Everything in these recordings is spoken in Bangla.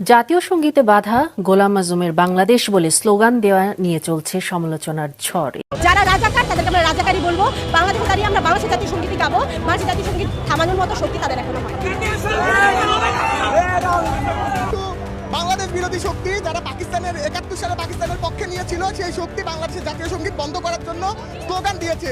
জাতীয় সঙ্গীতে বাধা, গোলাম আজমের বাংলাদেশ বলে স্লোগান দেওয়া নিয়ে চলছে সমালোচনার ঝড়। যারা রাজাকার, তাদেরকে আমরা রাজাকারী বলব। বাংলাদেশ দাঁড়িয়ে আমরা বাংলাদেশের জাতীয় সংগীত গাবো বাংলাদেশের জাতীয় সংগীত থামানোর মতো শক্তি তাদের এখনও হয় শক্তি যারা পাকিস্তানের একাত্তর সালে পাকিস্তানের পক্ষে নিয়েছিল, সেই শক্তি বাংলাদেশের জাতীয় সংগীত বন্ধ করার জন্য স্লোগান দিয়েছে।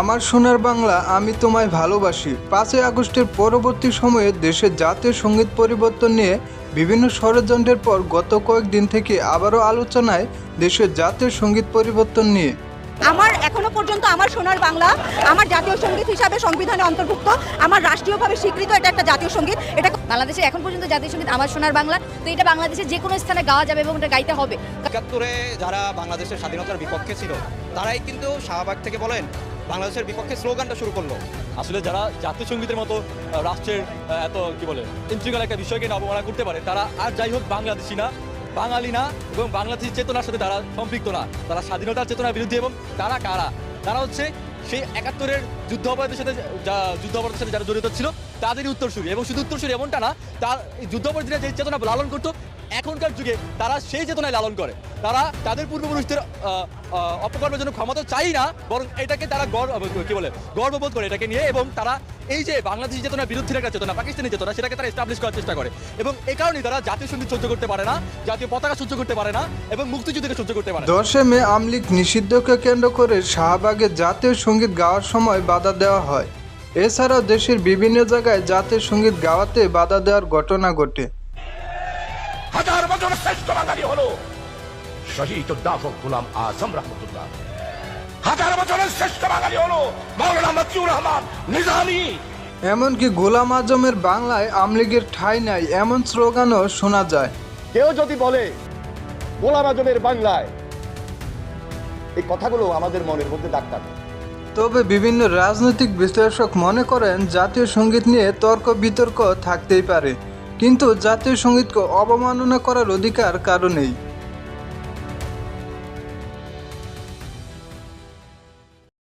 আমার সোনার বাংলা, আমি তোমায় ভালোবাসি। পাঁচই আগস্টের পরবর্তী সময়ে দেশের জাতীয় সংগীত পরিবর্তন নিয়ে বিভিন্ন ষড়যন্ত্রের পর গত কয়েকদিন থেকে আবারও আলোচনায় দেশের জাতীয় সংগীত পরিবর্তন নিয়ে আমার এখনও পর্যন্ত আমার সোনার বাংলা আমার জাতীয় সংগীত হিসাবে সংবিধানে অন্তর্ভুক্ত আমার রাষ্ট্রীয়ভাবে স্বীকৃত এটা একটা জাতীয় সংগীত এটা বাংলাদেশে এখন পর্যন্ত জাতীয় সংগীত আমার সোনার বাংলা তো এটা বাংলাদেশের যে কোনো স্থানে গাওয়া যাবে এবং এটা গাইতে হবে। একাত্তরে যারা বাংলাদেশের স্বাধীনতার বিপক্ষে ছিল তারাই কিন্তু শাহবাগ থেকে বলেন বাংলাদেশের বিপক্ষে স্লোগানটা শুরু করল। আসলে যারা জাতীয় সঙ্গীতের মতো রাষ্ট্রের এত কি বলে ইন্ট্রিগাল একটা বিষয়কে অবমাননা করতে পারে তারা আর যাই হোক বাংলাদেশি না বাঙালি না এবং বাংলাদেশের চেতনার সাথে তারা সম্পৃক্ত না। তারা স্বাধীনতার চেতনার বিরুদ্ধে এবং তারা কারা? তারা হচ্ছে সেই একাত্তরের যুদ্ধ অপরাধের সাথে যা যুদ্ধ অপরাধের সাথে যারা জড়িত ছিল, তাদেরই উত্তরসূরি। এবং শুধু উত্তরসূরি এমনটা না তার যুদ্ধ অপরাধীরা যে চেতনা লালন করতো এখনকার যুগে তারা সেই চেতনায় লালন করে। তারা তাদের পূর্বপুরুষদের অপকর্মের জন্য ক্ষমতা চাই না, বরং এটাকে তারা গর্ব, কি বলে, গর্ববোধ করে এটাকে নিয়ে এবং তারা এই যে বাংলাদেশি চেতনার বিরুদ্ধে একটা চেতনা, পাকিস্তানি চেতনা, সেটাকে তারা এস্টাবলিশ করার চেষ্টা করে। এবং এই কারণেই তারা জাতীয় সংগীত সহ্য করতে পারে না, জাতীয় পতাকা সহ্য করতে পারে না এবং মুক্তিযুদ্ধকে সহ্য করতে পারে দশে মে আমলিক নিষিদ্ধকে কেন্দ্র করে শাহবাগে জাতীয় সংগীত গাওয়ার সময় বাধা দেওয়া হয়। এছাড়াও দেশের বিভিন্ন জায়গায় জাতীয় সংগীত গাওয়াতে বাধা দেওয়ার ঘটনা ঘটে। শ্রেষ্ঠ বাঙালি হলো। শহীদ গুলাম আজম রহমতুল্লাহ। হাজার বছরের শ্রেষ্ঠ বাঙালি হলো মৌলানা মতিউর রহমান নিজামী। এমনকি গোলাম আজমের বাংলায় আমলিগের ঠাঁই নাই এমন স্লোগানও শোনা যায়। কেউ যদি বলে গোলাম আজমের বাংলায় এই কথাগুলো আমাদের মনের মধ্যে দাগ কাটে। তবে বিভিন্ন রাজনৈতিক বিশ্লেষক মনে করেন জাতীয় সংগীত নিয়ে তর্ক বিতর্ক থাকতেই পারে। কিন্তু জাতীয় সঙ্গীতকে অবমাননা করার অধিকার কারও নেই।